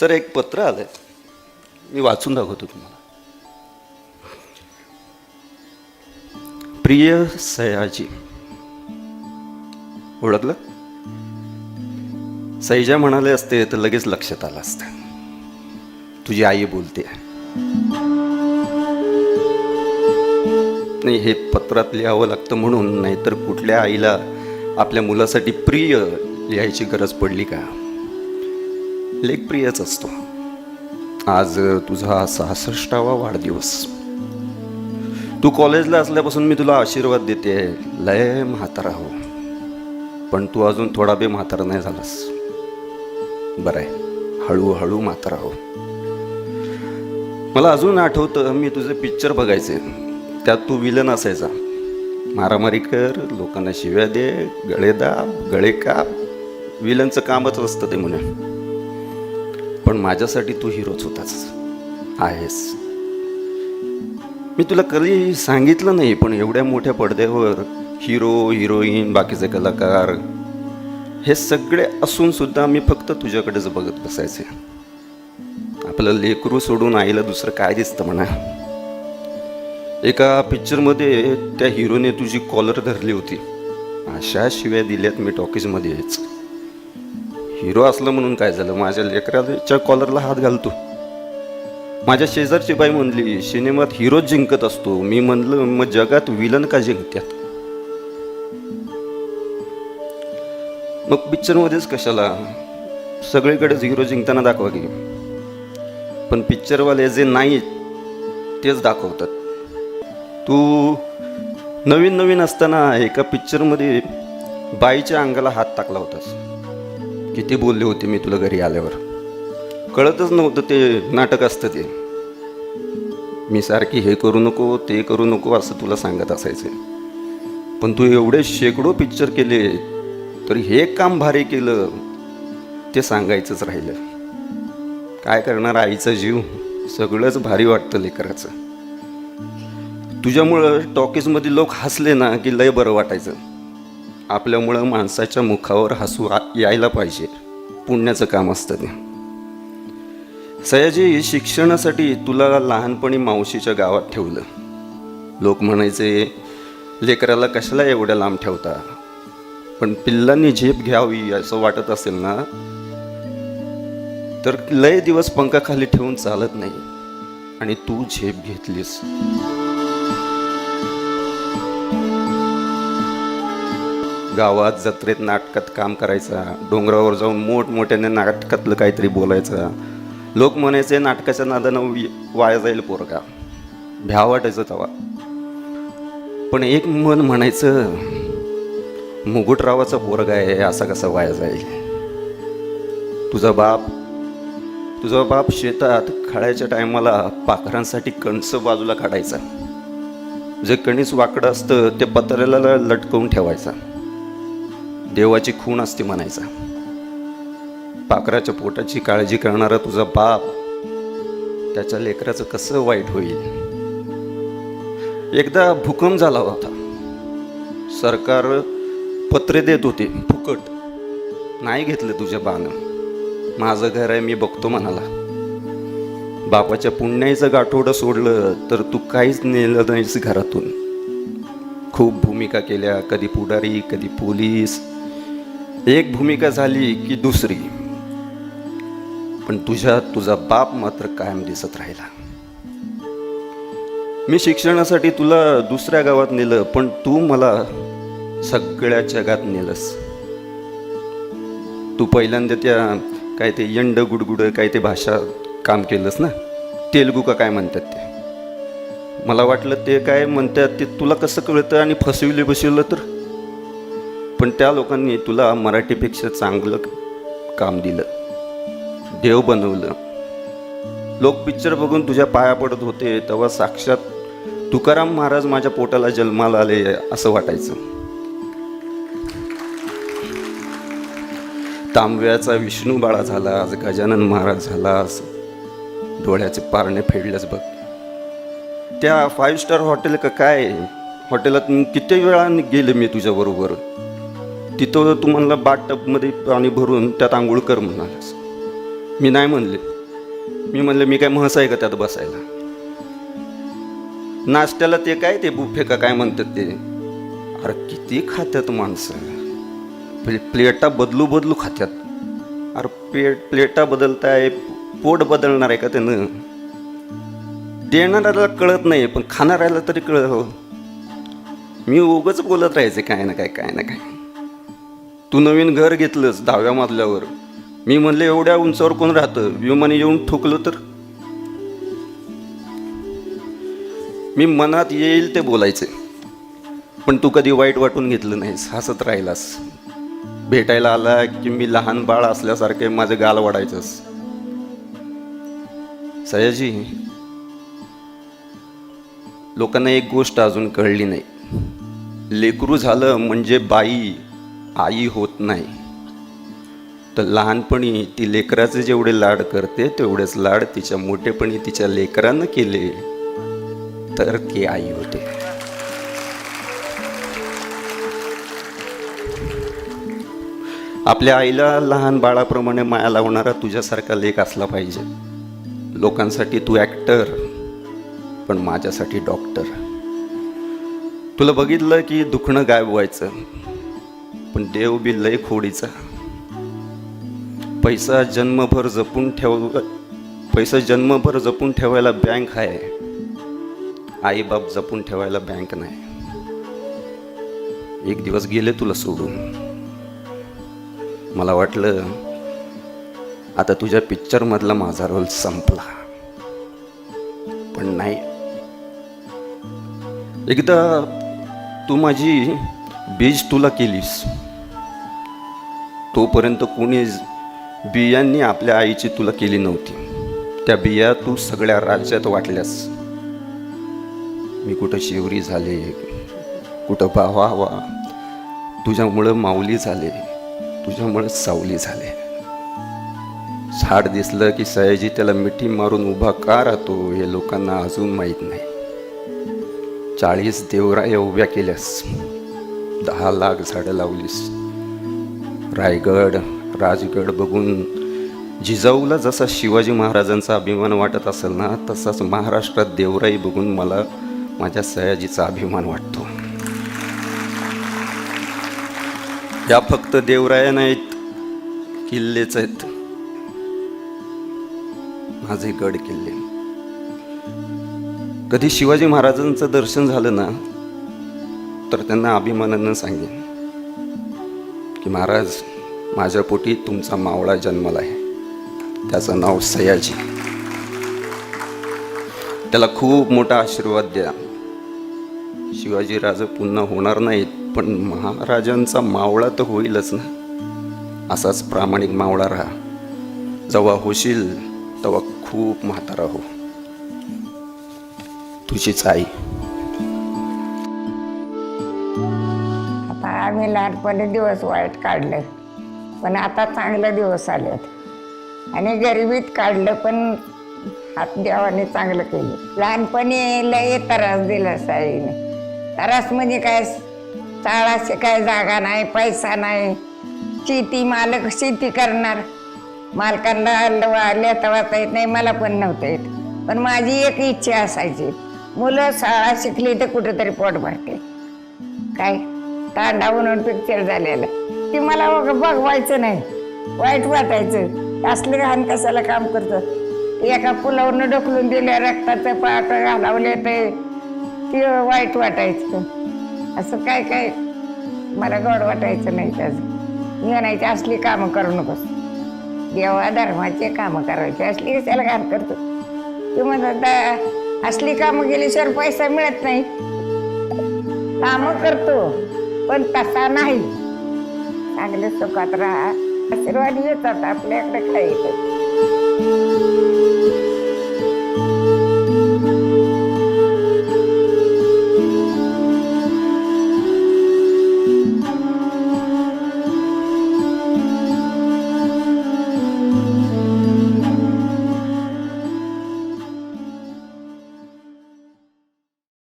Sir एक पत्र आलं आहे मी वाचून दाखवतो तुम्हाला. प्रिय सयाजी ओळखलं? सैजा म्हणाले असते तर लगेच लक्षात आलं असतं. तुझी आई बोलते. नाही हे पत्रात लिहावं लागतं म्हणून नाहीतर कुठल्या आईला आपल्या मुलासाठी प्रिय लिहायची गरज पडली का? लेखप्रियच असतो. आज तुझा सहासष्टावा वाढदिवस. तू कॉलेजला असल्यापासून मी तुला आशीर्वाद देते. लय म्हातारा हो. पण तू अजून थोडा बे म्हातारा नाही झालास. बरं आहे. हळूहळू म्हातारा हो. मला अजून आठवतं मी तुझे पिक्चर बघायचे. त्यात तू विलन असायचा. मारामारी कर लोकांना शिव्या दे गळे दाब गळे काप. विलनचं कामच असतं ते म्हणे. पण माझ्यासाठी तू हिरोच होताच आहेस. मी तुला कधी सांगितलं नाही पण एवढ्या मोठ्या पडद्यावर हिरो हिरोईन बाकीचे कलाकार हे सगळे असून सुद्धा मी फक्त तुझ्याकडेच बघत बसायचे. आपलं लेकरू सोडून आईला दुसरं काय दिसतं म्हणा? एका पिक्चरमध्ये त्या हिरोने तुझी कॉलर धरली होती. अशा शिव्या दिल्यात मी टॉकीजमध्ये यायचं हिरो असलं म्हणून काय झालं? माझ्या लेकराच्या कॉलरला हात घालतो माझ्या शेजारची बाई म्हणली सिनेमात हिरो जिंकत असतो. मी म्हणलं मग जगात विलन का जिंकत्यात? मग पिक्चरमध्येच कशाला? सगळीकडेच हिरो जिंकताना दाखवा की. पण पिक्चरवाले जे नाही तेच दाखवतात. तू नवीन नवीन असताना एका पिक्चरमध्ये बाईच्या अंगाला हात टाकला होतास. म्हणजे किती बोलले होते मी तुला घरी आल्यावर. कळतच नव्हतं ते नाटक असतं ते. मी सारखी हे करू नको ते करू नको असं तुला सांगत असायचं. पण तू एवढे शेकडो पिक्चर केले तरी हे काम भारी केलं ते सांगायचंच राहिलं. काय करणार आईचा जीव? सगळंच भारी वाटतं लेकराचं. तुझ्यामुळं टॉकीजमध्ये लोक हसले ना की लय बरं वाटायचं. आपल्यामुळं माणसाच्या मुखावर हसू यायला पाहिजे. पुण्याचं काम असतं ते. सयाजी शिक्षणासाठी तुला लहानपणी मावशीच्या गावात ठेवलं. लोक म्हणायचे लेकराला कशाला एवढ्या लांब ठेवता? पण पिल्लांनी झेप घ्यावी असं वाटत असेल ना? तर लय दिवस पंखाखाली ठेवून चालत नाही. आणि तू झेप घेतलीस. गावात जत्रेत नाटकात काम करायचा. डोंगरावर जाऊन मोठमोठ्याने नाटकातलं काहीतरी बोलायचं. लोक म्हणायचे नाटकाच्या नादानं वाया जाईल पोरगा. भ्या वाटायचं तवा पण एक मन म्हणायचं मुकुटरावाचा पोरगा आहे असा कसा वाया जाईल? तुझा बाप तुझा बाप शेतात खळायच्या टायमाला पाखरांसाठी कणस बाजूला काढायचा. जे कणीस वाकडं असतं ते पत्र्याला लटकवून ठेवायचा. देवाची खूण असते म्हणायचा. पाखराच्या पोटाची काळजी करणारा तुझा बाप त्याच्या लेकराचं कसं वाईट होईल? एकदा भूकंप झाला होता. सरकार पत्रे देत होते फुकट. नाही घेतलं तुझ्या बानं. माझं घर आहे मी बघतो म्हणाला. बापाच्या पुण्याचं गाठोडं सोडलं तर तू काहीच नेलं नाहीस घरातून. खूप भूमिका केल्या कधी पुढारी कधी पोलीस. एक भूमिका झाली की दुसरी. पण तुझ्या तुझा बाप मात्र कायम दिसत राहिला. मी शिक्षणासाठी तुला दुसऱ्या गावात नेलं पण तू मला सगळ्या जगात नेलंस. तू पहिल्यांदा त्या काय ते यंड गुडगुड काय ते भाषा काम केलंस ना? तेलगू का काय म्हणतात ते? मला वाटलं ते काय म्हणतात ते तुला कसं कळतं आणि फसविले बसवलं तर? पण त्या लोकांनी तुला मराठीपेक्षा चांगलं काम दिलं. देव बनवलं. लोक पिक्चर बघून तुझ्या पाया पडत होते तेव्हा साक्षात तुकाराम महाराज माझ्या पोटाला जन्माला आले असं वाटायचं. तांब्याचा विष्णू बाळा झाला आज गजानन महाराज झालास डोळ्याचे पारणे फेडल्यास बघ. त्या फाईव्ह स्टार हॉटेल का काय? हॉटेलात किती वेळा गेले मी तुझ्याबरोबर? तिथं तुम्हाला बाट टबमध्ये पाणी भरून त्यात आंघोळ कर म्हणालास मी नाही म्हणले. मी म्हणले मी काय म्हस आहे का त्यात बसायला? नाश्त्याला ते काय ते बुफे का काय म्हणतात ते? अरे किती खात्यात माणसं. प्ले- प्लेटा बदलू बदलू खात्यात. अरे प्लेट प्लेटा बदलताय पोट बदलणार आहे का त्यानं? देणाऱ्याला कळत नाही पण खाणाऱ्याला तरी कळत हो. मी उगच बोलत राहायचे काय ना काय काय ना काय. तू नवीन घर घेतलंस दहाव्या मजल्यावर. मी म्हणले एवढ्या उंचावर कोण राहतं? विमाने येऊन ठोकलं तर? मी मनात येईल ते बोलायचे. पण तू कधी वाईट वाटून घेतलं नाहीस हसत राहिलास. भेटायला आला की मी लहान बाळ असल्यासारखे माझे गाल वाढायचंस. सयाजी लोकांना एक गोष्ट अजून कळली नाही. लेकरू झालं म्हणजे बाई. आई होत नाही. तर लहानपणी ती लेकराचे जेवढे लाड करते तेवढेच लाड तिच्या मोठेपणी तिच्या लेकरानं केले तर ती आई होते. आपल्या आईला लहान बाळाप्रमाणे माया लावणारा तुझ्यासारखा लेख असला पाहिजे. लोकांसाठी तू ॲक्टर पण माझ्यासाठी डॉक्टर. तुला बघितलं की दुखणं गायब व्हायचं. देव बी लय खोडीचा. पैसा जन्मभर जपून ठेव पैसा जन्मभर जपून ठेवायला बँक आहे आईबाप जपून ठेवायला बँक नाही. एक दिवस गेले तुला सोडून. मला वाटलं आता तुझ्या पिक्चरमधला माझा रोल संपला. पण नाही. एकदा तू माझी बीज तुला केलीस. तोपर्यंत कुणी बियांनी आपल्या आईची तुला केली नव्हती. त्या बिया तू सगळ्या राज्यात वाटल्यास. मी कुठं शिवरी झाले? कुठं बावा तुझ्यामुळं माऊली झाले. तुझ्यामुळं सावली झाले. झाड दिसलं की सयाजी त्याला मिठी मारून उभा का राहतो हे लोकांना अजून माहीत नाही. चाळीस देवराया उभ्या केल्यास. दहा लाख झाडं लावलीस. रायगड राजगड बघून जिजाऊला जसा शिवाजी महाराजांचा अभिमान वाटत असेल ना तसाच महाराष्ट्रात देवराई बघून मला माझ्या सयाजीचा अभिमान वाटतो. या फक्त देवराया नाहीत किल्लेच आहेत. माझे गड किल्ले. कधी शिवाजी महाराजांचं दर्शन झालं ना तर त्यांना अभिमानानं सांगेन. की महाराज माझ्या पोटी तुमचा मावळा जन्मला आहे. त्याचं नाव सयाजी. त्याला खूप मोठा आशीर्वाद द्या. शिवाजी राजे पुन्हा होणार नाहीत पण महाराजांचा मावळा तर होईलच ना. असाच प्रामाणिक मावळा राहा. जेव्हा होशील तेव्हा खूप म्हातारा हो. तुझीच आई. आम्ही लहानपणी दिवस वाईट काढले. पण आता चांगले दिवस आलेत. आणि गरिबीत काढलं पण हात देवाने चांगलं केलं. लहानपणी लय त्रास दिला साईने. त्रास म्हणजे काय? चाळाशी काय जागा नाही पैसा नाही. शेती मालक शेती करणार. मालकांना लेता वाचता येत नाही मला पण नव्हतं येत. पण माझी एक इच्छा असायची. मुलं शाळा शिकली तर कुठेतरी पोट भरते. काय? तांडा म्हणून पिक्चर झालेला. ती मला बघ बघवायचं नाही. वाईट वाटायचं. असले घाण कशाला काम करतं? एका पुलावरनं ढकलून दिल्या रक्ताचं पाट घालावले ते. ती वाईट वाटायचं. असं काय काय? मला गोड वाटायचं नाही त्याचं. म्हणायची असली कामं करू नकोस. देवा धर्माचे कामं करायचे. असली कशाला घाण करतो? ते म्हणतात असली कामं केल्याशिवाय पैसा मिळत नाही. कामं करतो. पण तसा नाही. चांगले सुखात राहा. आशीर्वाद येतात आपल्याकडे काय येतात